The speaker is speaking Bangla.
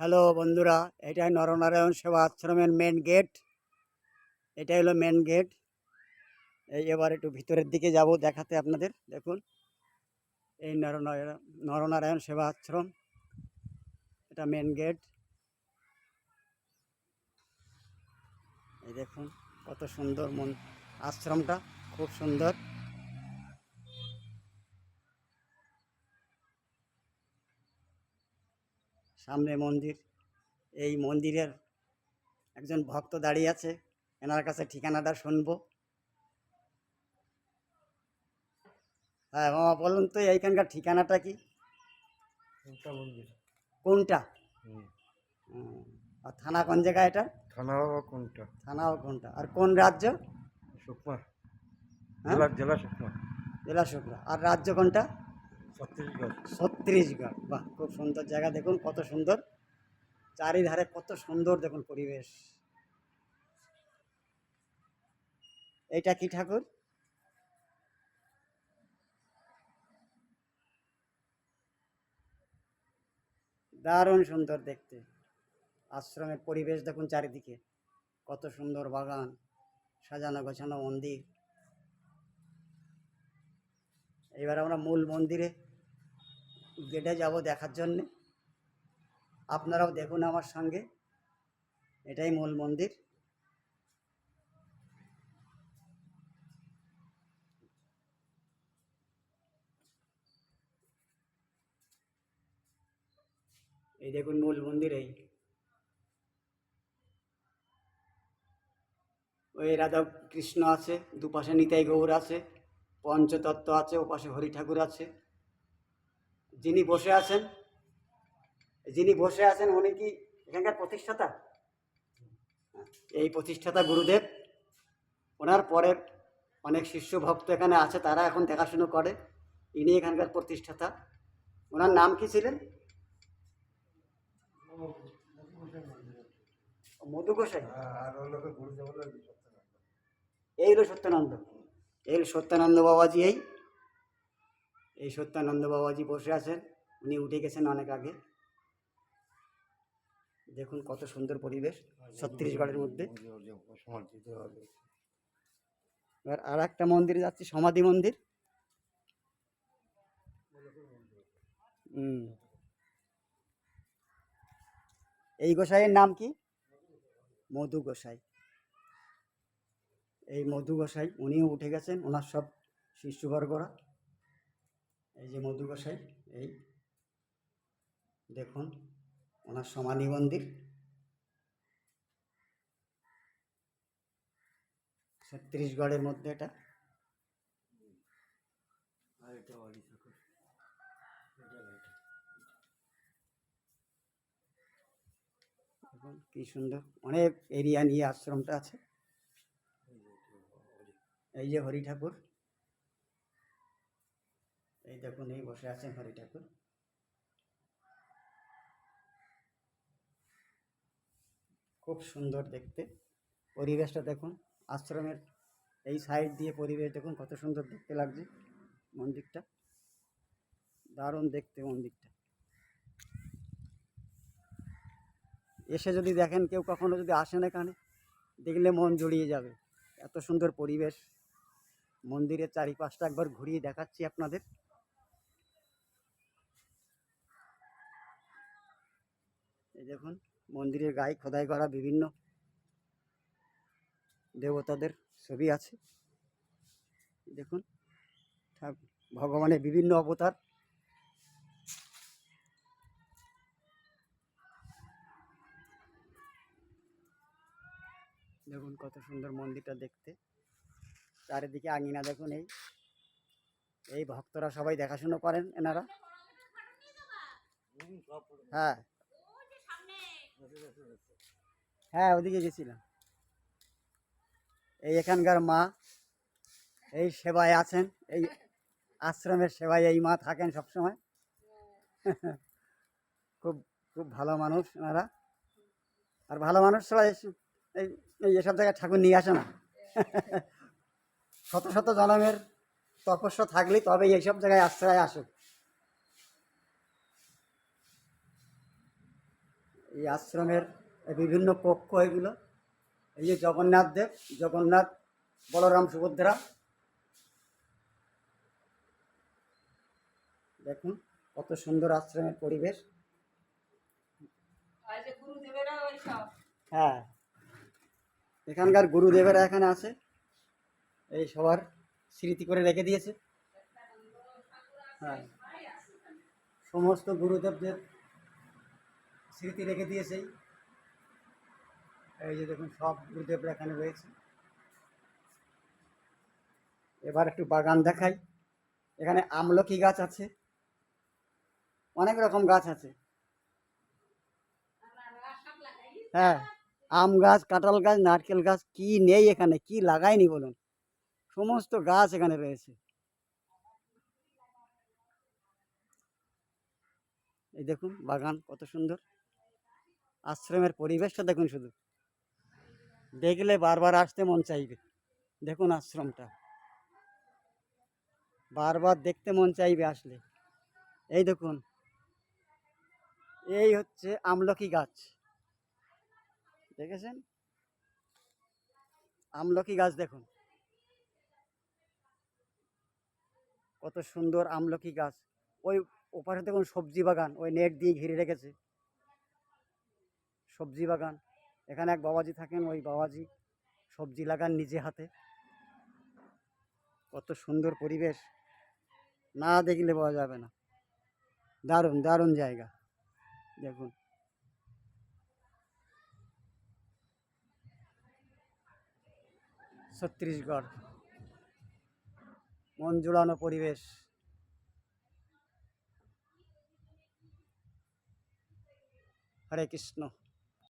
হ্যালো বন্ধুরা, এটাই নরনারায়ণ সেবা আশ্রমের মেন গেট এটাই হলো মেন গেট এই এবার একটু ভিতরের দিকে যাব, দেখাতে আপনাদের। দেখুন, এই নরনারায়ণ নরনারায়ণ সেবা আশ্রম, এটা মেন গেট এই দেখুন, কত সুন্দর মন আশ্রমটা, খুব সুন্দর। সামনে মন্দির। এই মন্দিরের একজন ভক্ত দাঁড়িয়ে আছে। এনার কাছে ঠিকানাটা শুনব। হ্যাঁ মামা বলুন তো এইখানকার ঠিকানাটা কি? কোনটা মন্দির? আর থানা কোন জায়গা এটা? থানা কোনটা? থানাও কোনটা? আর কোন রাজ্য? সুকমা হ্যাঁ? জেলা জেলা জেলা শুক্লা আর রাজ্য কোনটা? ছত্তিশগড় ছত্রিশগড় বাহ, খুব সুন্দর জায়গা দেখুন, কত সুন্দর। চারিধারে কত সুন্দর দেখুন পরিবেশ। এটা কি ঠাকুর? দারুণ সুন্দর দেখতে। আশ্রমের পরিবেশ দেখুন চারিদিকে। কত সুন্দর বাগান, সাজানো গোছানো মন্দির। এবার আমরা মূল মন্দিরে গেটে যাব দেখার জন্যে। আপনারাও দেখুন আমার সঙ্গে। এটাই মূল মন্দির। এই দেখুন মূল মন্দির এই। ওই রাধা কৃষ্ণ আছে, দুপাশে নিতাই গৌর আছে, পঞ্চতত্ত্ব আছে, ওপাশে হরি ঠাকুর আছে। যিনি বসে আছেন, যিনি বসে আছেন উনি কি এখানকার প্রতিষ্ঠাতা? এই প্রতিষ্ঠাতা গুরুদেব। ওনার পরে অনেক শিষ্য ভক্ত এখানে আছে, তারা এখন দেখাশুনো করে। ইনি এখানকার প্রতিষ্ঠাতা। ওনার নাম কি ছিলেন? মধু গোসাই। এই হলো সত্যানন্দ। এই হলো সত্যানন্দ বাবাজি, এই এই সত্যানন্দ বাবাজি বসে আছেন। উনি উঠে গেছেন অনেক আগে। দেখুন কত সুন্দর পরিবেশ ছত্তিশগড়ের মধ্যে। এবার আর একটা মন্দিরে যাচ্ছি, সমাধি মন্দির। এই গোসাইয়ের নাম কি? মধু গোসাই। এই মধু গোসাই, উনিও উঠে গেছেন, ওনার সব শিষ্যবর্গরা। এই যে মধু এই দেখুন, ওনার সমাধি মন্দির। ছত্তিশগড়ের মধ্যে এটা। কি সুন্দর। অনেক এরিয়া নিয়ে আশ্রমটা আছে। এই যে হরি ঠাকুর। এই দেখুন, এই বসে আছেন হরি ঠাকুর। খুব সুন্দর দেখতে। পরিবেশটা দেখুন, আশ্রমের এই সাইড দিয়ে পরিবেশ দেখুন, কত সুন্দর দেখতে লাগছে মন্দিরটা। দারুণ দেখতে মন্দিরটা। এসে যদি দেখেন, কেউ কখনো যদি আসেন এখানে, দেখলে মন জড়িয়ে যাবে। এত সুন্দর পরিবেশ। মন্দিরের চারিপাশটা একবার ঘুরিয়ে দেখাচ্ছি আপনাদের। এই দেখুন, মন্দিরের গায়ে খোদাই করা বিভিন্ন দেবতাদের ছবি আছে। দেখুন ভগবানের বিভিন্ন অবতার। দেখুন, কত সুন্দর মন্দিরটা দেখতে। চারিদিকে আঙিনা দেখুন এই। এই ভক্তরা সবাই দেখাশুনো করেন এনারা। হ্যাঁ। হ্যাঁ ওদিকে গেছিলাম। এই এখানকার মা, এই সেবায় আছেন, এই আশ্রমের সেবায় এই মা থাকেন সবসময়। খুব খুব ভালো মানুষ ওনারা। আর ভালো মানুষ ছাড়া এই এসব জায়গায় ঠাকুর নিয়ে আসে না। শত শত জনমের তপস্য থাকলেই তবে এইসব জায়গায় আশ্রয় আসুক এই আশ্রমের বিভিন্ন পক্ষ এগুলো। এই যে জগন্নাথ দেব জগন্নাথ বলরাম সুভদ্রা। দেখুন কত সুন্দর আশ্রমের পরিবেশ। হ্যাঁ। এখানকার গুরুদেবেরা এখানে আছে। এই সবার স্মৃতি করে রেখে দিয়েছে। হ্যাঁ। সমস্ত গুরুদেবদের স্মৃতি রেখে দিয়েছেই এই যে দেখুন, সব গুরুদেবরা এখানে রয়েছে। এবার একটু বাগান দেখাই। এখানে আমলকি গাছ আছে। অনেক রকম গাছ আছে। হ্যাঁ আম গাছ, কাঁঠাল গাছ, নারকেল গাছ, কি নেই এখানে? কি লাগায়নি বলুন? সমস্ত গাছ এখানে রয়েছে। এই দেখুন, বাগান কত সুন্দর। আশ্রমের পরিবেশটা দেখুন শুধু। দেখলে বারবার আসতে মন চাইবে। দেখুন আশ্রমটা। বারবার দেখতে মন চাইবে আসলে। এই দেখুন। এই হচ্ছে আমলকি গাছ। দেখেছেন? আমলকি গাছ দেখুন। কত সুন্দর আমলকি গাছ। ওই ওপাশে দেখুন সবজি বাগান। ওই নেট দিয়ে ঘিরে রেখেছে। সবজি বাগান। এখানে এক বাবাজি থাকেন, ওই বাবাজি সবজি লাগান নিজে হাতে। কত সুন্দর পরিবেশ। না দেখলে পাওয়া যাবে না। দারুণ দারুণ জায়গা। দেখুন। ছত্তিশগড়। মন জুড়ানো পরিবেশ। হরে কৃষ্ণ।